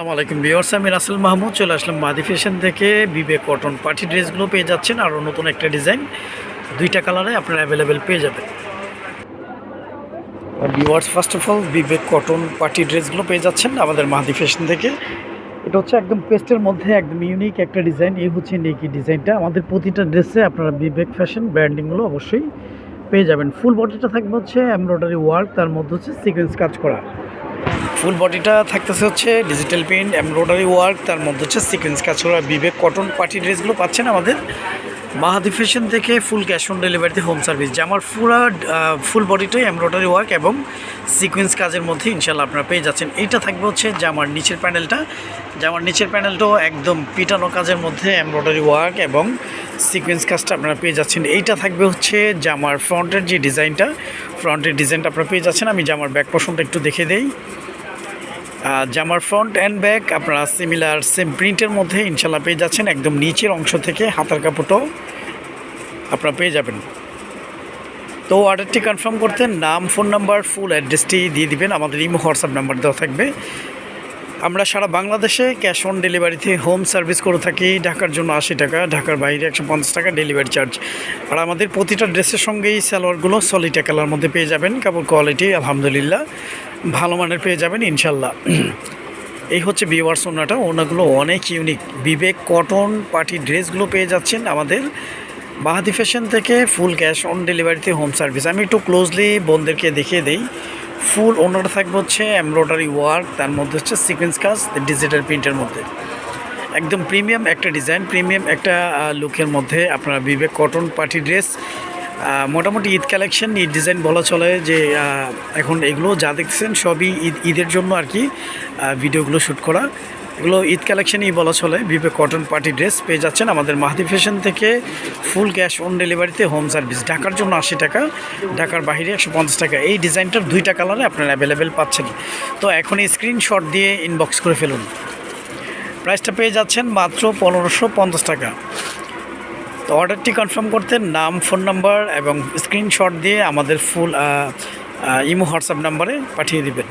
আসসালামু আলাইকুম ভিউয়ার্স, আমি রাসেল মাহমুদ, চলে আসলাম মাদি ফ্যাশন থেকে। বিবেক কটন পার্টি ড্রেসগুলো পেয়ে যাচ্ছেন আরও নতুন একটা ডিজাইন। দুইটা কালারে আপনারা অ্যাভেলেবেল পেয়ে যাবেন। Viewers first of all Vivek cotton party ড্রেসগুলো পেয়ে যাচ্ছেন আমাদের মাহাদি ফ্যাশন থেকে। এটা হচ্ছে একদম পেস্টের মধ্যে একদম ইউনিক একটা ডিজাইন। এই হচ্ছে নেকি ডিজাইনটা। আমাদের প্রতিটা ড্রেসে আপনারা বিবেক ফ্যাশন ব্র্যান্ডিংগুলো অবশ্যই পেয়ে যাবেন। ফুল বডিটা থাকবে হচ্ছে এমব্রয়ডারি ওয়ার্ক, তার মধ্যে হচ্ছে সিকোয়েন্স কাজ করা। ফুল বডিটা থাকতেছে হচ্ছে ডিজিটাল প্রিন্ট এমব্রয়ডারি ওয়ার্ক তার মধ্যে হচ্ছে সিকোয়েন্স কাজ করা বিবেক কটন পার্টি ড্রেসগুলো পাচ্ছেন আমাদের। মাহাদি ফ্যাশন থেকে ফুল ক্যাশ অন ডেলিভারিতে হোম সার্ভিস জামার ফুল ফুল বডিটাই এমব্রয়ডারি ওয়ার্ক এবং সিকোয়েন্স কাজের মধ্যে ইনশাল্লাহ আপনারা পেয়ে যাচ্ছেন। এইটা থাকবে হচ্ছে জামার নিচের প্যানেলটা জামার নিচের প্যানেলটাও একদম পিটানো কাজের মধ্যে এমব্রয়ডারি ওয়ার্ক এবং সিকোয়েন্স কাজটা আপনারা পেয়ে যাচ্ছেন। এইটা থাকবে হচ্ছে জামার ফ্রন্টের যে ডিজাইনটা, ফ্রন্টের ডিজাইনটা আপনারা পেয়ে যাচ্ছেন। আমি জামার ব্যাক পোর্শনটা একটু দেখে দেই। জামার ফ্রন্ট অ্যান্ড ব্যাক আপনারা সিমিলার সেম প্রিন্টের মধ্যে ইনশাল্লাহ পেয়ে যাচ্ছেন। একদম নিচের অংশ থেকে হাতার কাপড়টাও আপনারা পেয়ে যাবেন। তো অর্ডারটি কনফার্ম করতে নাম, ফোন নাম্বার, ফুল অ্যাড্রেসটি দিয়ে দিবেন। আমাদের ইমো, হোয়াটসঅ্যাপ নাম্বার দেওয়া থাকবে। আমরা সারা বাংলাদেশে ক্যাশ অন ডেলিভারিতে হোম সার্ভিস করে থাকি। ঢাকার জন্য আশি টাকা, ঢাকার বাইরে একশো পঞ্চাশ টাকা ডেলিভারি চার্জ আর আমাদের প্রতিটা ড্রেসের সঙ্গেই সালোয়ারগুলো সলিটা কালার মধ্যে পেয়ে যাবেন। কাপড় কোয়ালিটি আলহামদুলিল্লাহ, ভালো মানের পেয়ে যাবেন ইনশাল্লাহ এই হচ্ছে বিওয়ার্স ওনাটা। ওনাগুলো অনেক ইউনিক বিবেক কটন পার্টি ড্রেসগুলো পেয়ে যাচ্ছেন আমাদের বাহাদি ফ্যাশন থেকে ফুল ক্যাশ অন ডেলিভারিতে হোম সার্ভিস আমি একটু ক্লোজলি বোনদেরকে দেখিয়ে দিই। ফুল ওনার থাকবে হচ্ছে এমব্রয়ডারি ওয়ার্ক, তার মধ্যে হচ্ছে সিকোয়েন্স কাজ ডিজিটাল প্রিন্টের মধ্যে। একদম প্রিমিয়াম একটা ডিজাইন প্রিমিয়াম একটা লুকের মধ্যে আপনারা বিবেক কটন পার্টি ড্রেস মোটামুটি ঈদ কালেকশন ঈদ ডিজাইন বলা চলে যে এখন এগুলো যা দেখছেন সবই ঈদ, ঈদের জন্য আর কি ভিডিওগুলো শ্যুট করা। এগুলো ঈদ কালেকশনই বলা চলে। বিবেক কটন পার্টি ড্রেস পেয়ে যাচ্ছেন আমাদের মাহাদি ফ্যাশন থেকে। ফুল ক্যাশ অন ডেলিভারিতে হোম সার্ভিস ঢাকার জন্য আশি টাকা, ঢাকার বাইরে একশো পঞ্চাশ টাকা। এই ডিজাইনটার দুইটা কালারে আপনারা অ্যাভেলেবেল পাচ্ছেন। তো এখন স্ক্রিনশট দিয়ে ইনবক্স করে ফেলুন। প্রাইসটা পেয়ে যাচ্ছেন মাত্র পনেরোশো পঞ্চাশ টাকা। তো অর্ডারটি কনফার্ম করতে নাম ফোন নাম্বার এবং স্ক্রিনশট দিয়ে আমাদের ফুল ইমো হোয়াটসঅ্যাপ নাম্বারে পাঠিয়ে দিবেন।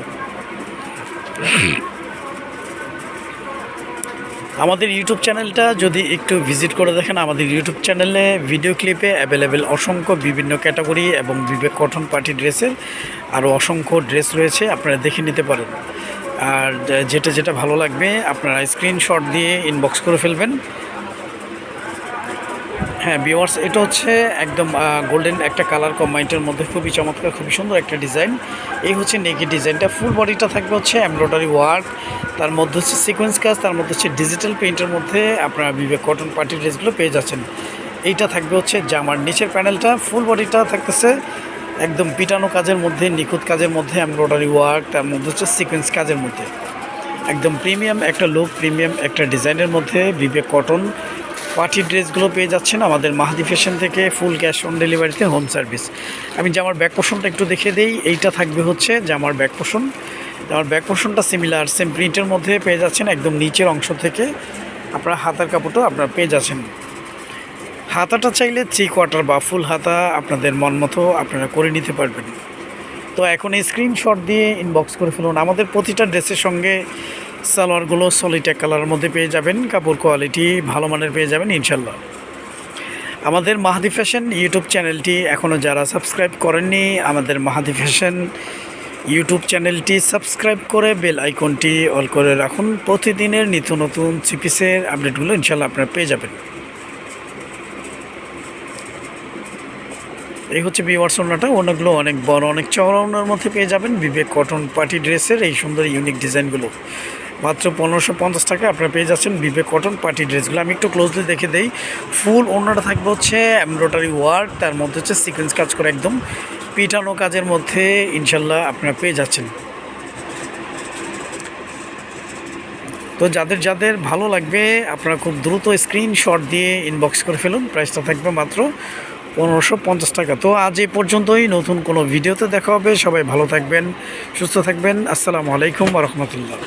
আমাদের ইউটিউব চ্যানেলটা যদি একটু ভিজিট করে দেখেন, আমাদের ইউটিউব চ্যানেলে ভিডিও ক্লিপে অ্যাভেলেবেল অসংখ্য বিভিন্ন ক্যাটাগরি এবং বিবেক কটন পার্টি ড্রেসের আরও অসংখ্য ড্রেস রয়েছে, আপনারা দেখে নিতে পারেন। আর যেটা যেটা ভালো লাগবে, আপনারা স্ক্রিনশট দিয়ে ইনবক্স করে ফেলবেন। হ্যাঁ বিওয়ার্স এটা হচ্ছে একদম গোল্ডেন একটা কালার কম্বাইন্টের মধ্যে খুবই চমৎকার, খুবই সুন্দর একটা ডিজাইন এই হচ্ছে নেকি ডিজাইনটা ফুল বডিটা থাকবে হচ্ছে এমব্রয়ডারি ওয়ার্ক তার মধ্যে হচ্ছে সিকোয়েন্স কাজ, তার মধ্যে হচ্ছে ডিজিটাল পেইন্টের মধ্যে আপনারা বিবেক কটন পার্টি ড্রেসগুলো পেয়ে যাচ্ছেন। এইটা থাকবে হচ্ছে জামার নিচের প্যানেলটা ফুল বডিটা থাকতেছে একদম পিটানো কাজের মধ্যে, নিখুঁত কাজের মধ্যে এমব্রয়ডারি ওয়ার্ক তার মধ্যে হচ্ছে সিকোয়েন্স কাজের মধ্যে। একদম প্রিমিয়াম একটা লুক প্রিমিয়াম একটা ডিজাইনের মধ্যে বিবেক কটন পার্টি ড্রেসগুলো পেয়ে যাচ্ছেন আমাদের মাহাদি ফ্যাশন থেকে ফুল ক্যাশ অন ডেলিভারিতে হোম সার্ভিস আমি জামার ব্যাক পোষণটা একটু দেখে দিই, এইটা থাকবে হচ্ছে জামার ব্যাক পোষণ জামার ব্যাক পোষণটা সিমিলার সেম প্রিন্টের মধ্যে পেয়ে যাচ্ছেন একদম নিচের অংশ থেকে। আপনার হাতার কাপড়টা আপনারা পেয়ে যাচ্ছেন। হাতাটা চাইলে থ্রি কোয়ার্টার বা ফুল হাতা আপনাদের মন মতো আপনারা করে নিতে পারবেন। তো এখন এই স্ক্রিনশট দিয়ে ইনবক্স করে ফেলুন। আমাদের প্রতিটা ড্রেসের সঙ্গে সালোয়ারগুলো সলিটা কালারের মধ্যে পেয়ে যাবেন। কাপড় কোয়ালিটি ভালো মানের পেয়ে যাবেন ইনশাল্লাহ আমাদের মাহাদি ফ্যাশন ইউটিউব চ্যানেলটি এখনও যারা সাবস্ক্রাইব করেননি, আমাদের মাহাদি ফ্যাশন ইউটিউব চ্যানেলটি সাবস্ক্রাইব করে বেল আইকনটি অল করে রাখুন। প্রতিদিনের নিত্য নতুন সিপিসের আপডেটগুলো ইনশাল্লাহ আপনারা পেয়ে যাবেন। এই হচ্ছে বিওয়ার সোনাটা অনেকগুলো অনেক বড়, অনেক চওড়া ওনার মধ্যে পেয়ে যাবেন। বিবেক কটন পার্টি ড্রেসের এই সুন্দর, ইউনিক ডিজাইনগুলো। মাত্র পনেরোশো পঞ্চাশ টাকা আপনারা পেয়ে যাচ্ছেন বিবেক কটন পার্টি ড্রেসগুলো। আমি একটু ক্লোজলি দেখে দেই। ফুল ওনাটা থাকবে হচ্ছে এমব্রয়ডারি ওয়ার্ক তার মধ্যে হচ্ছে সিকোয়েন্স কাজ করে একদম। পিটানো কাজের মধ্যে ইনশাল্লাহ আপনারা পেয়ে যাচ্ছেন। তো যাদের যাদের ভালো লাগবে, আপনারা খুব দ্রুত স্ক্রিনশট দিয়ে ইনবক্স করে ফেলুন। প্রাইসটা থাকবে মাত্র পনেরোশো পঞ্চাশ টাকা। তো আজ এই পর্যন্তই। নতুন কোনো ভিডিওতে দেখা হবে। সবাই ভালো থাকবেন, সুস্থ থাকবেন। আসসালামু আলাইকুম রহমতুল্লাহ।